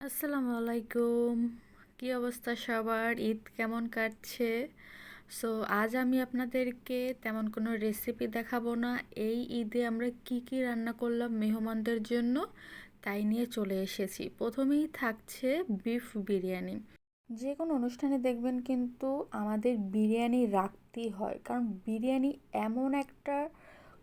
আসসালামু আলাইকুম। কি অবস্থা সবার? ঈদ কেমন কাটছে? সো আজ আমি আপনাদেরকে তেমন কোনো রেসিপি দেখাবো না। এই ঈদে আমরা কি কি রান্না করলাম মেহমানদের জন্য, তাই নিয়ে চলে এসেছি। প্রথমেই থাকছে বিফ বিরিয়ানি। যে কোনো অনুষ্ঠানে দেখবেন কিন্তু আমাদের বিরিয়ানি রাখতেই হয়। কারণ বিরিয়ানি এমন একটা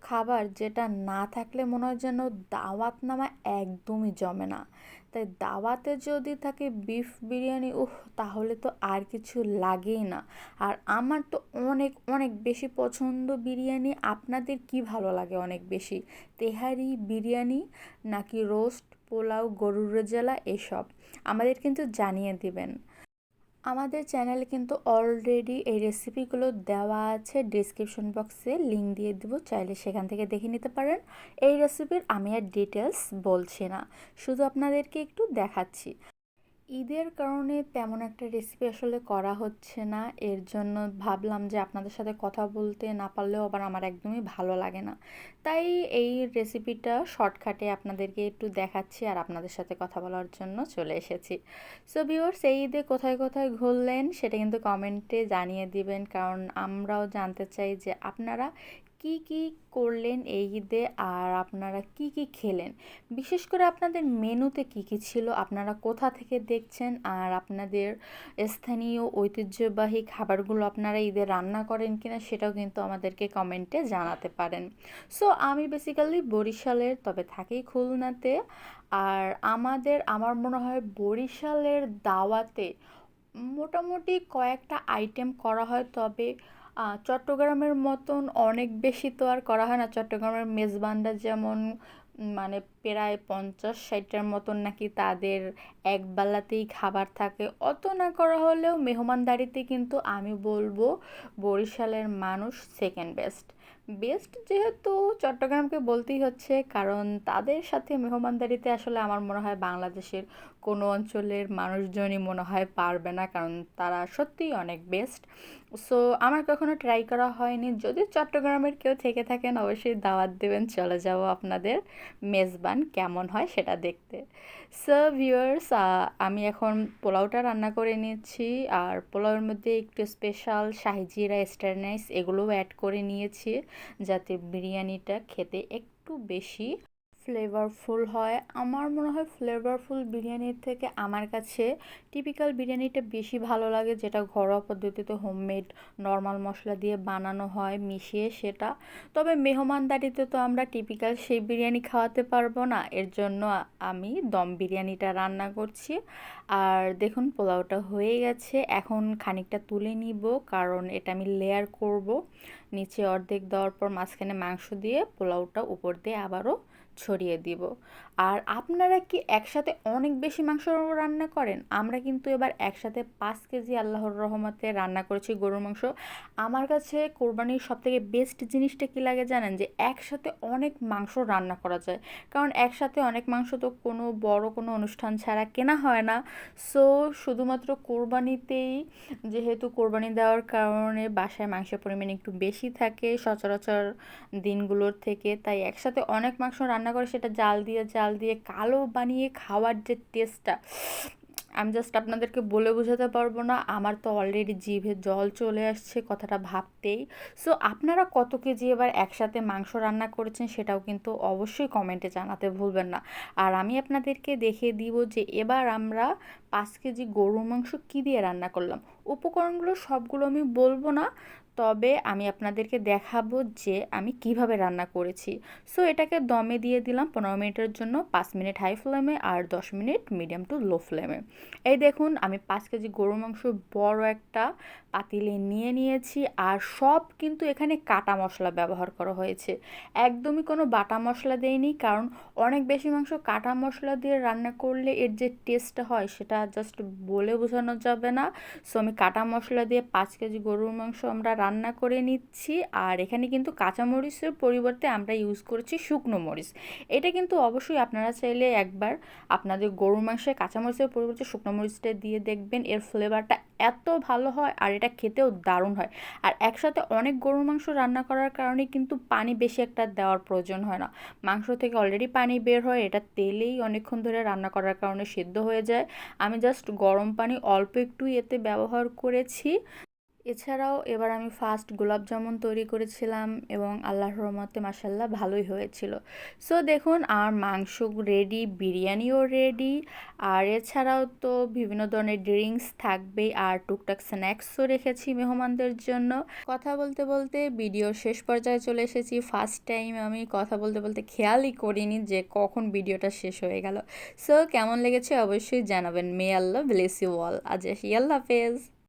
খাবার যেটা না থাকলে মনে হয় যেন দাওয়াত নামা একদমই জমে না। তাই দাওয়াতে যদি থাকে বিফ বিরিয়ানি, উহ, তাহলে তো আর কিছু লাগেই না। আর আমার তো অনেক অনেক বেশি পছন্দ বিরিয়ানি। আপনাদের কি ভালো লাগে অনেক বেশি? তেহারি বিরিয়ানি নাকি রোস্ট পোলাও গরুর রেজালা এসব? আমাদের কিন্তু জানিয়ে দিবেন। আমাদের চ্যানেলে কিন্তু অলরেডি এই রেসিপিগুলো দেওয়া আছে ডিসক্রিপশন বক্সে লিঙ্ক দিয়ে দেবো, চাইলে সেখান থেকে দেখে নিতে পারেন। এই রেসিপির আমি আর ডিটেলস বলছি না, শুধু আপনাদেরকে একটু দেখাচ্ছি। ঈদের কারণে তেমন একটা রেসিপি আসলে করা হচ্ছে না। এর জন্য ভাবলাম যে আপনাদের সাথে কথা বলতে না পারলেও আবার আমার একদমই ভালো লাগে না। তাই এই রেসিপিটা শর্টকাটে আপনাদেরকে একটু দেখাচ্ছি আর আপনাদের সাথে কথা বলার জন্য চলে এসেছি। সো ভিওর্স এই ঈদে কোথায় কোথায় ঘুরলেন সেটা কিন্তু কমেন্টে জানিয়ে দিবেন। কারণ আমরাও জানতে চাই যে আপনারা কি কি করলেন এই ঈদে আর আপনারা কি কি খেলেন? বিশেষ করে আপনাদের মেনুতে কি কি ছিল? আপনারা কোথা থেকে দেখছেন? আর আপনাদের স্থানীয় ঐতিহ্যবাহী খাবারগুলো আপনারা ঈদে রান্না করেন কিনা সেটাও কিন্তু আমাদেরকে কমেন্টে জানাতে পারেন। সো আমি বেসিক্যালি বরিশালের, তবে থাকি খুলনাতে। আর আমাদের, আমার মনে হয় বরিশালের দাওয়াতে মোটামুটি কয়েকটা আইটেম করা হয়, তবে চট্টগ্রামের মতন অনেক বেশি তো আর করা হয় না। চট্টগ্রামের মেজবানরা যেমন মানে প্রায় পঞ্চাশ ষাটটার মতন নাকি তাদের একবেলাতেই খাবার থাকে। অত না করা হলেও মেহমানদারিতে কিন্তু আমি বলব বরিশালের মানুষ সেকেন্ড বেস্ট বেস্ট যেহেতু চট্টগ্রামকে বলতেই হচ্ছে, কারণ তাদের সাথে মেহমানদারিতে আসলে আমার মনে হয় বাংলাদেশের কোনো অঞ্চলের মানুষজনই মনে হয় পারবে না, কারণ তারা সত্যিই অনেক বেস্ট সো আমার কখনো ট্রাই করা হয়নি। যদি চট্টগ্রামের কেউ থেকে থাকেন, অবশ্যই দাওয়াত দেবেন। চলে যাব আপনাদের মেজবান কেমন হয় সেটা দেখতে। সো ভিউয়ার্স আমি এখন পোলাওটা রান্না করে নিয়েছি আর পোলাওয়ের মধ্যে একটু স্পেশাল শাহিজিরা স্টারনাইস এগুলোও অ্যাড করে নিয়েছি, যাতে বিরিয়ানিটা খেতে একটু বেশি ফ্লেভারফুল হয়। আমার মনে হয় ফ্লেভারফুল বিরিয়ানির থেকে আমার কাছে টিপিক্যাল বিরিয়ানিটা বেশি ভালো লাগে, যেটা ঘরোয়া পদ্ধতিতে হোমমেড নর্মাল মশলা দিয়ে বানানো হয়, মিশিয়ে সেটা। তবে মেহমানদারিতে তো আমরা টিপিক্যাল সেই বিরিয়ানি খাওয়াতে পারব না। এর জন্য আমি দম বিরিয়ানিটা রান্না করছি। আর দেখুন, পোলাওটা হয়ে গেছে। এখন খানিকটা তুলে নিব, কারণ এটা আমি লেয়ার করব। নিচে অর্ধেক দেওয়ার পর মাঝখানে মাংস দিয়ে পোলাওটা উপর দিয়ে আবারও ছড়িয়ে দিব। আর আপনারা কি একসাথে অনেক বেশি মাংস রান্না করেন? আমরা কিন্তু এবার একসাথে পাঁচ কেজি আল্লাহর রহমতে রান্না করেছি গরুর মাংস। আমার কাছে কোরবানির সবথেকে বেস্ট জিনিসটা কী লাগে জানেন? যে একসাথে অনেক মাংস রান্না করা যায়। কারণ একসাথে অনেক মাংস তো কোনো বড় কোনো অনুষ্ঠান ছাড়া কেনা হয় না। সো শুধুমাত্র কোরবানিতেই যেহেতু কোরবানি দেওয়ার কারণে বাসায় মাংসের পরিমাণ একটু বেশি থাকে সচরাচর দিনগুলোর থেকে, তাই একসাথে অনেক মাংস রান্না করে সেটা জাল দিয়ে জাল দিয়ে কালো বানিয়ে খাওয়ার যে টেস্টটা আমি জাস্ট আপনাদেরকে বলে বোঝাতে পারব না। আমার তো অলরেডি জিভে জল চলে আসছে কথাটা ভাবতেই। সো আপনারা কত কেজি এবার একসাথে মাংস রান্না করেছেন সেটাও কিন্তু অবশ্যই কমেন্টে জানাতে ভুলবেন না। আর আমি আপনাদেরকে দেখিয়ে দিব যে এবার আমরা পাঁচ কেজি গরুর মাংস কী দিয়ে রান্না করলাম। উপকরণগুলো সবগুলো আমি বলব না। তবে আমি আপনাদেরকে দেখাবো যে আমি কীভাবে রান্না করেছি। সো এটাকে দমে দিয়ে দিলাম পনেরো মিনিটের জন্য, পাঁচ মিনিট হাই ফ্লেমে আর দশ মিনিট মিডিয়াম টু লো ফ্লেমে এই দেখুন, আমি পাঁচ কেজি গরু মাংস বড় একটা পাতিলে নিয়ে নিয়েছি আর সব কিন্তু এখানে কাটা মশলা ব্যবহার করা হয়েছে। একদমই কোনো বাটা মশলা দেয়নি কারণ অনেক বেশি মাংস কাটা মশলা দিয়ে রান্না করলে এর যে টেস্ট হয় সেটা জাস্ট বলে বোঝানো যাবে না। সো আমি কাটা মশলা দিয়ে পাঁচ কেজি গরুর মাংস আমরা রান্না করে নিচ্ছি। আর এখানে কিন্তু কাঁচামরিচের পরিবর্তে আমরা ইউজ করেছি শুকনো মরিচ। এটা কিন্তু অবশ্যই আপনারা চাইলে একবার আপনাদের গরুর মাংসে কাঁচামরিচের পরিবর্তে শুকনো মরিচটা দিয়ে দেখবেন। এর ফ্লেভারটা এত ভালো হয় আর এটা খেতেও দারুণ হয়। আর একসাথে অনেক গরুর মাংস রান্না করার কারণে কিন্তু পানি বেশি একটা দেওয়ার প্রয়োজন হয় না। মাংস থেকে অলরেডি পানি বের হয়, এটা তেলেই অনেকক্ষণ ধরে রান্না করার কারণে সেদ্ধ হয়ে যায়। আমি জাস্ট গরম পানি অল্প একটু এতে ব্যবহার করেছি। এছাড়াও এবার আমি ফার্স্ট গোলাপ জামুন তৈরি করেছিলাম এবং আল্লাহর রহমতে মাসাল্লাহ ভালোই হয়েছিল। সো দেখুন, আর মাংস রেডি বিরিয়ানিও রেডি আর এছাড়াও তো বিভিন্ন ধরনের ড্রিঙ্কস থাকবেই, আর টুকটাক স্ন্যাক্সও রেখেছি মেহমানদের জন্য। কথা বলতে বলতে ভিডিওর শেষ পর্যায়ে চলে এসেছি। ফার্স্ট টাইম আমি কথা বলতে বলতে খেয়ালই করিনি যে কখন ভিডিওটা শেষ হয়ে গেল। সো কেমন লেগেছে অবশ্যই জানাবেন। May Allah bless you all আজ আল্লাহ হাফেজ।